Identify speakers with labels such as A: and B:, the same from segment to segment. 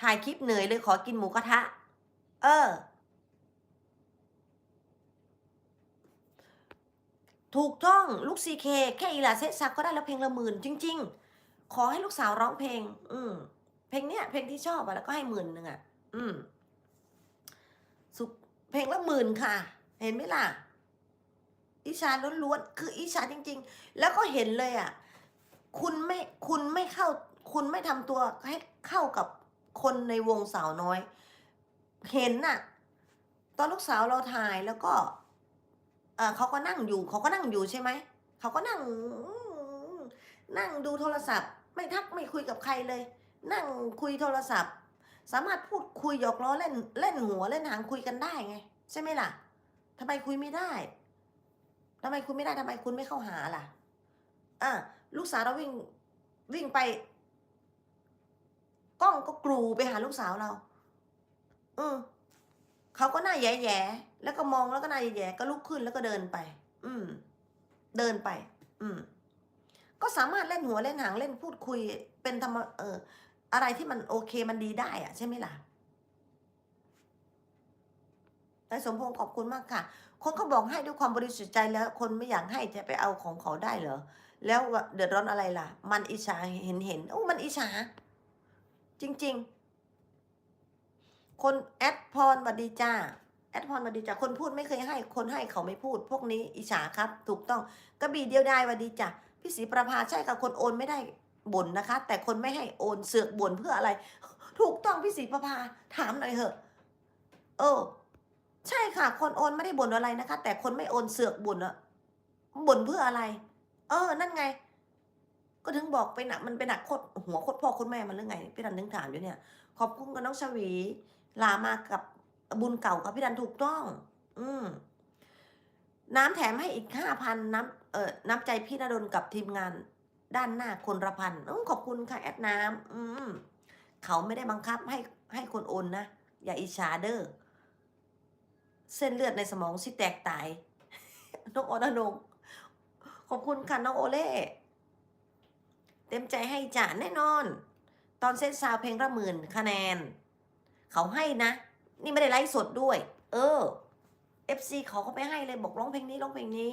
A: ถ่ายคลิปเหนื่อยเลยขอกินหมูกระทะ เออ ถูกต้องลูกซีเคแค่อีลาเซซักก็ได้แล้วเพลงละหมื่นจริง ๆ ขอให้ลูกสาวร้องเพลง อืมเพลงเนี้ยเพลงที่ชอบอะแล้วก็ให้หมื่นหนึ่งอะอืมสุเพลงละหมื่นค่ะ เห็นไหมล่ะอิชาล้วนๆคืออิชาจริง ๆ แล้วก็เห็นเลยอะคุณไม่คุณไม่เข้า คุณไม่ทำตัวให้เข้ากับ คนในวงสาวน้อย เห็นน่ะ ตอนลูกสาวเราถ่ายแล้วก็เขาก็นั่งอยู่เขาก็นั่งอยู่ใช่ไหมเขาก็นั่ง นั่งดูโทรศัพท์ ไม่ทักไม่คุยกับใครเลย นั่งคุยโทรศัพท์ สามารถพูดคุยหยอกล้อเล่นเล่นหัวเล่นหางคุยกันได้ไง ใช่ไหมล่ะทำไมคุยไม่ได้ทำไมคุยไม่ได้ทำไมคุณไม่เข้าหาล่ะอะลูกสาวเราวิ่งวิ่งไป กล้องก็กรูไปหาลูกสาวเรา เอืมเขาก็หน้าแย่ๆแล้วก็มองแล้วก็หน้าแย่ๆก็ลุกขึ้นแล้วก็เดินไป อืม เดินไป อืม ก็สามารถเล่นหัวเล่นหางเล่นพูดคุย เป็นธรรมเออ อะไรที่มันโอเคมันดีได้อะใช่ไหมล่ะนายสมพงศ์ขอบคุณมากค่ะ คนเขาบอกให้ด้วยความบริสุทธิ์ใจแล้ว คนไม่อยากให้จะไปเอาของเขาได้เหรอ แล้วเดือดร้อนอะไรล่ะ มันอิจฉาเห็นเห็นโอ้มันอิจฉา จริง ๆ คนแอดพรบัดดีจ้าแอดพรบัดดีจ้าคนพูดไม่เคยให้ คนให้เขาไม่พูด พวกนี้อิจฉาครับ ถูกต้องกระบี่เดียวดายวัดดีจ้าพี่ศรีประภาใช่ค่ะคนโอนไม่ได้บ่นนะคะ แต่คนไม่ให้โอนเสือกบ่นเพื่ออะไร ถูกต้องพี่ศรีประภาถามหน่อยเหอะ เออ ใช่ค่ะ คนโอนไม่ได้บ่นอะไรนะคะ แต่คนไม่โอนเสือกบ่นอะบ่นเพื่ออะไร เออ นั่นไง ก็ถึงบอกไปหนักมันไปหนักโคตรหัวโคตรพ่อโคตรแม่มันเรื่องไงพี่ดันถึงถามอยู่เนี่ย ขอบคุณกับน้องชวีลามากับบุญเก่ากับพี่ดันถูกต้อง อืมน้ำแถมให้อีกห้าพันน้ำเอ่อน้ำใจพี่นดลกับทีมงาน ด้านหน้าคนละพันออขอบคุณค่ะแอดน้ำอืมเขาไม่ได้บังคับให้ให้คนโอนนะ อย่าอิจฉาเด้อเส้นเลือดในสมองสิแตกตายน้องออนนงขอบคุณค่ะน้องโอเล่ เต็มใจให้จ่าแน่นอน ตอนเซตซาวเพลงละหมื่นคะแนน เขาให้นะ นี่ไม่ได้ไลฟ์สดด้วย เออ FC เขาก็ไปให้เลยบอกร้องเพลงนี้ร้องเพลงนี้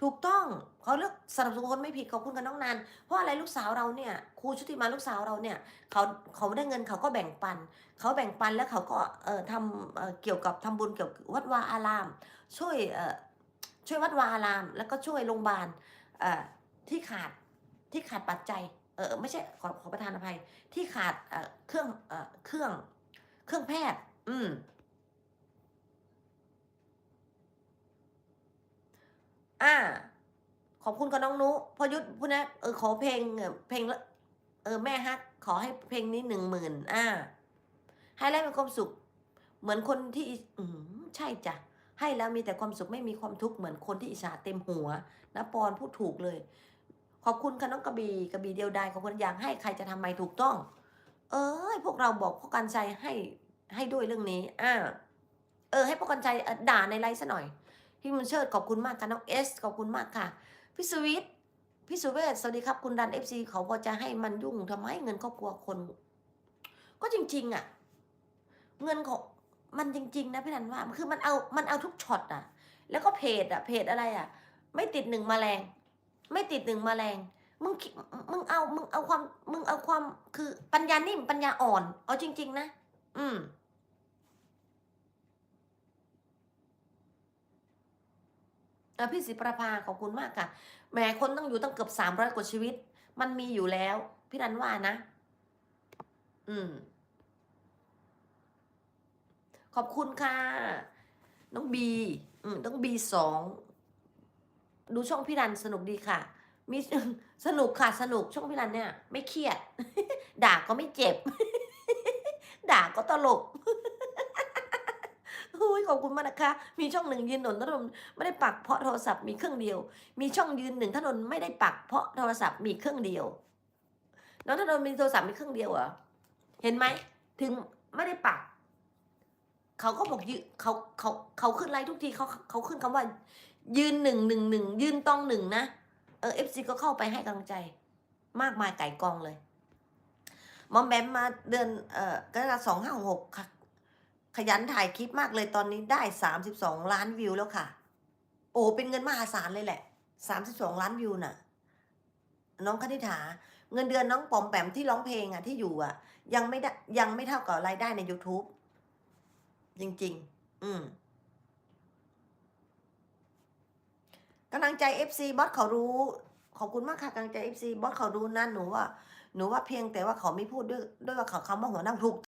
A: ถูกต้องเขาเลือกสนับสนุนคนไม่ผิดขอบคุณกับน้องนันเพราะอะไรลูกสาวเราเนี่ยครูชุติมาลูกสาวเราเนี่ยเขาเขาได้เงินเขาก็แบ่งปัน เขาแบ่งปันแล้วเขาก็เอ่อทำเอ่อเกี่ยวกับทำบุญเกี่ยวกับวัดวาอาราม ช่วยเอ่อช่วยวัดวาอาราม แล้วก็ช่วยโรงพยาบาล ที่ขาดที่ขาดปัจจัยเออไม่ใช่ขอขอประทานอภัย ที่ขาดเครื่องเครื่องเครื่องแพทย์ อืมอ่า ขอบคุณกับน้องนุพยุทธพูดนะเออขอเพลงเพลงเออแม่ฮักขอให้เพลงนี้หนึ่งหมื่นอ่าให้แล้วมีความสุข เหมือนคนที่ อืมใช่จ้ะ ให้แล้วมีแต่ความสุขไม่มีความทุกข์เหมือนคนที่อิจฉาเต็มหัวนะปอนพูดถูกเลย ขอบคุณค่ะน้องกระบี่กระบี่เดียวดายขอบคุณอยากให้ใครจะทำไมถูกต้อง เอ้ยพวกเราบอกพ่อกันใจให้ให้ด้วยเรื่องนี้อ่าเออให้พ่อกันใจเอ่อด่าในไลฟ์ซะหน่อยพี่มุนเชิดขอบคุณมากค่ะน้องเอสขอบคุณมากค่ะพี่สวิทพี่สุเวศสวัสดีครับคุณดันเอฟซีเขาพอจะให้มันยุ่งทำไมเงินครอบครัวคน ก็จริง ๆ อะ เงินของ มันจริง ๆ นะพี่นันว่าคือมันเอามันเอาทุกช็อตอะแล้วก็เพจอะเพจอะไรอะไม่ติดหนึ่งแมลง ไม่ติดหนึ่งแมลงมึงคิดมึงเอามึงเอาความมึงเอาความคือปัญญานิ่มปัญญาอ่อน เอาจริง ๆ นะ อืมเออพี่ศิประภาขอบคุณมากค่ะแหมคนต้องอยู่ตั้งเกือบสามร้อยกว่าชีวิต มันมีอยู่แล้ว พี่นันว่านะ อืม ขอบคุณค่ะ น้องบีอืมต้องบีสองดูช่องพี่รันสนุกดีค่ะ มีสนุกค่ะสนุกช่องพี่รันเนี่ย ไม่เครียด ด่าก็ไม่เจ็บ ด่าก็ตลกอุ้ยขอบคุณมากนะคะ มีช่องหนึ่งยืนหนนถนนไม่ได้ปักเพราะโทรศัพท์มีเครื่องเดียว มีช่องยืนหนึ่งถนนไม่ได้ปักเพราะโทรศัพท์มีเครื่องเดียว น้องถนนมีโทรศัพท์มีเครื่องเดียวเหรอ เห็นไหม ถึงไม่ได้ปัก เขาก็บอกยืเขาเขาเขาขึ้นไลน์ทุกทีเขาเขาขึ้นคำว่า ยืนหนึ่งหนึ่งหนึ่งยืนต้องหนึ่งนะเออเอฟซีก็เข้าไปให้กำลังใจ มากมายไก่กองเลยมอมแบมมาเดือนเอ่อก็สองห้าหกค่ะ ขยันถ่ายคลิปมากเลยตอนนี้ได้สามสิบสองล้านวิวแล้วค่ะ โอ้เป็นเงินมหาศาลเลยแหละสามสิบสองล้านวิวน่ะ น้องคณิษฐาเงินเดือนน้องปอมแปมที่ร้องเพลงอะที่อยู่อะ ยังไม่ได้ยังไม่เท่ากับรายได้ใน YouTube จริง ๆ อืมกำลังใจ FC บอสเขารู้ ขอบคุณมากค่ะกำลังใจ FC บอสเขารู้นะหนูว่า หนูว่าเพียงแต่ว่าเขาไม่พูดด้วยด้วยว่าเขาคำว่าหัวหน้าถูก